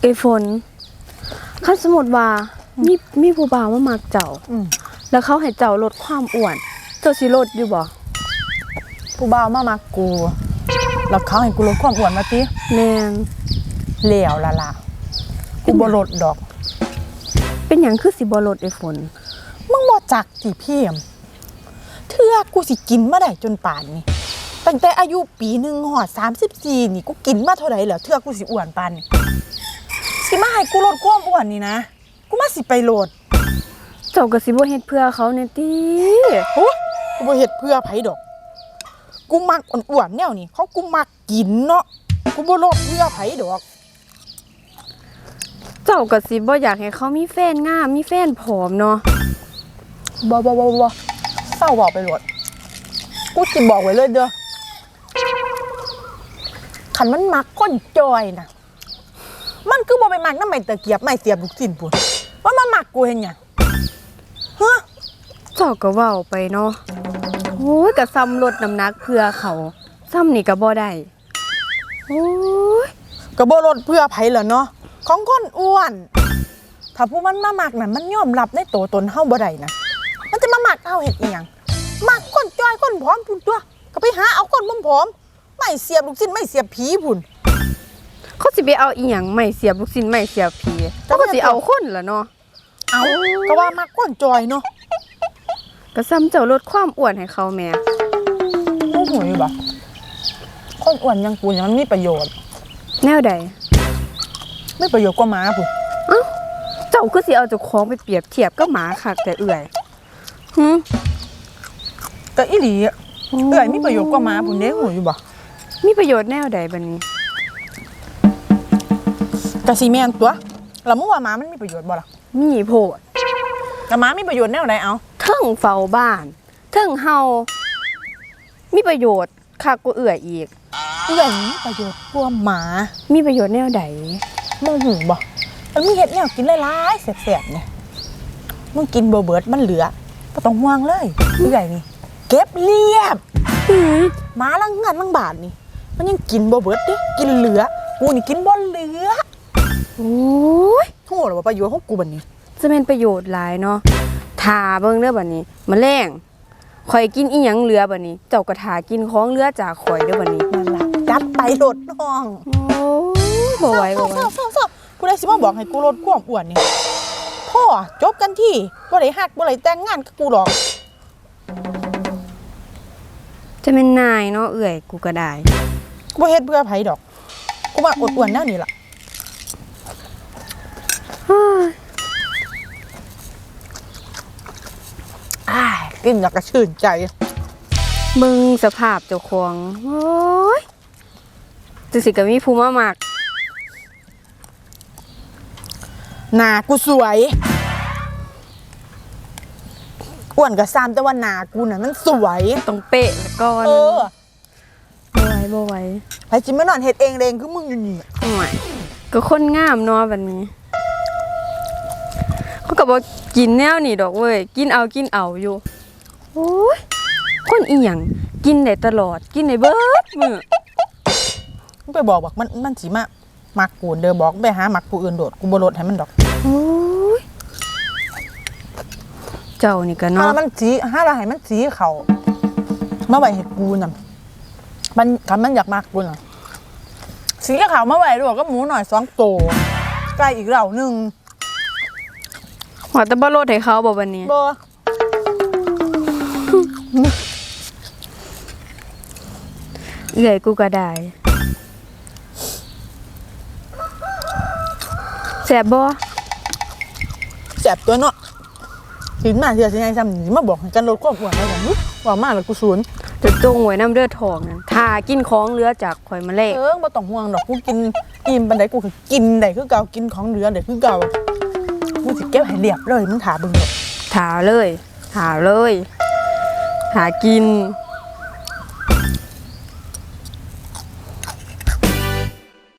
เอยฝนคันสมมุติว่ามีมีผู้บ่าวมามักเจ้า อืมแล้วเขาให้เจ้าลดความอ้วน เจ้าสิลดอยู่บ่ผู้บ่าวมามากูแล้วเขาให้กูลดความอ้วนมาติแม่นเหลวละล่ะกูบ่ลดดอก เป็นหยังคือสิบ่ลดเอยฝน มึงบ่จักสิพี่มเทื่อกูสิกินมาได้จนป่านนี้ตั้งแต่อายุปีหนึ่งหอด34นี่กูกินมาเท่าไหร่แล้วเทื่อกูสิอ้วนปานนี้ สิมาให้กูลดความอ้วนนี่นะ กูมาสิไปโลดเจ้าก็สิบ่เฮ็ดเพื่อเขาเนี่ยติโอ้กูบ่เฮ็ดเพื่อไผดอก กูมักอ้วนๆแนวนี้เขากูมักกินเนาะ กูบ่ลดเพื่อไผดอก เจ้าก็สิบ่อยากให้เขามีแฟนงามมีแฟนผอมเนาะบ่บ่บ่บ่เศร้าบอกไปโลด กูสิบอกไว้เลยเด้อคันมันมักก้นจอยนะ มันคือบ่ไปมักน้ำไม่ตะเกียบไม่เสียบลูกสิ้นพุ่นว่ามามักกูเห็นหยังฮะเจ้าก็เว้าไปเนาะโอ้ยก็ซ้ำลดน้ำหนักเพื่อเขาซ้ำนี่ก็บ่ได้โอ้ยก็บ่ลดเพื่อไผเหรอเนาะของคนอ้วน ถ้าผู้มันมามักน่ะมันยอมรับในตัวตนเฮาบ่ได้นะมันจะมามักเฮาเฮ็ดอีหยังมักคนจ้อยคนผอมพุ่นตัว ก็ไปหาเอาคนผอมๆไม่เสียบลูกสิ้นไม่เสียบผีพุ่น เขาสิไปเอาอีหยังไม่เสียบลูกชิ้นไม่เสียบผีแต่เขาว่าก็สิเอาคนล่ะเนาะเอาก็ว่ามักคนจอยเนาะก็ซ้ำเจ้าลดความอ้วนให้เขาแหม่โอ้โหยบ่คนอ้วนอยังกูเนี่ยมันมีประโยชน์ แนวใดไม่ประโยชน์กว่าหมาพุ่นเอ้าเจ้าคือสิเอาเจ้าของไปเปรียบเทียบกับหมาคักแต่เอื่อยหึแต่อีหลีอะเอ้อยมีประโยชน์กว่าหมาพุ่นเด้หูอยู่บ่มีประโยชน์แนวใดบัดนี้ กะสิแม่นตัวแล้วมึงว่าหมามันมีประโยชน์บ่ล่ะมีโพดแต่หมามีประโยชน์แนวไหนเอาเทิงเฝ้าบ้านเทิงเฮามีประโยชน์คักกว่าเอื่อยอีก เอ้อยมีประโยชน์กว่าหมามีประโยชน์แนวใดมึงหูบ่มันมีเห็ดแนวกินหลายๆแสบๆเนี่ยมึงกินบ่เบิดมันเหลือบ่ต้องห่วงเลยเอ้อยนี่เก็บเรียบหมาลังเงินลังบาทนี่ มันยังกินบ่เบิดเด้กินเหลือกูนี่กินบ่เหลือโอ้ยโหหรอว่าประโยชน์ของกูบัดนี้จะเป็นประโยชน์หลายเนาะทาเบิ่งเด้อบัดนี้แมลงข่อยกินอีหยังเหลือบัดนี้ เจ้าก็ทากินของเหลือจากข่อยเด้อบัดนี้นั่นล่ะจัดไปโลดน้องโอ้ยบ่ไหวบ่ไหวเศร้าเศร้าเศร้าผู้ใดสิมาบอกให้กูลดความอ้วนนี่พ่อจบกันที่บ่ได้ฮักบ่ได้แต่งงานกับกูหรอกจะเป็นนายเนาะเอื่อยกูก็ได้กูบ่เฮ็ดเพื่อไผดอก กูมาอดอ้วนแนวนี้ล่ะ อ้ายกินแล้วก็ชื่นใจ มึงสภาพเจ้าของโอ้ยจังสิก็มีผู้มามักหน้ากูสวยอ้วนก็ซ้ำแต่ว่าหน้ากูน่ะมันสวย ต้องเป๊ะแล้วก่อนเออบ่ไหวบ่ไหวไผจิมานอนเฮ็ดเองเองคือมึงอยู่นี่โอ้ยก็คนงามเนาะบัดนี้เขา ก็บอกกินแนวนี่ดอกเว้ย กินเอากินเอาอยู่ โอ้ย คนอีหยังกินได้ตลอด กินได้เบิดมื้อมึงไปบอกบอกมันมันสิมามักกูเด้อบอกไปหามักผู้อื่นโดดกูบ่ลดให้มันดอกโอ้ย เจ้านี่ก็ถ้าเนาะมันสีถ้าเราให้มันสีเขามาไว้ให้กูน่ะมันคันมันอยากมากกูน่ะสีขาวมาไว้ด้วยก็หมูหน่อยสองโตวไก่อีกเหล่าหนึ่ง ว่าแต่บ่ลดให้เขาบ่บัดนี้บ่เอื่อยกูก็ได้แซ่บบ่แสบตัวเนาะสิมาเสียสิไงซ้ำนี่มาบอกให้กันลดความอ้วนได้กันว่ามาแล้วกูสูนจะจงไว้น้ำเลือดทองนั่นถ้ากินของเหลือจากข่อยมาแลกเออบ่ต้องห่วงดอกกูกินอิ่มปานใดกูคือกินได้คือเก่ากินของเหลือได้คือเก่ากูสิ เก็บให้เรียบเลยมึงถาเบึงเด้อถาเลยถาเลย หากิน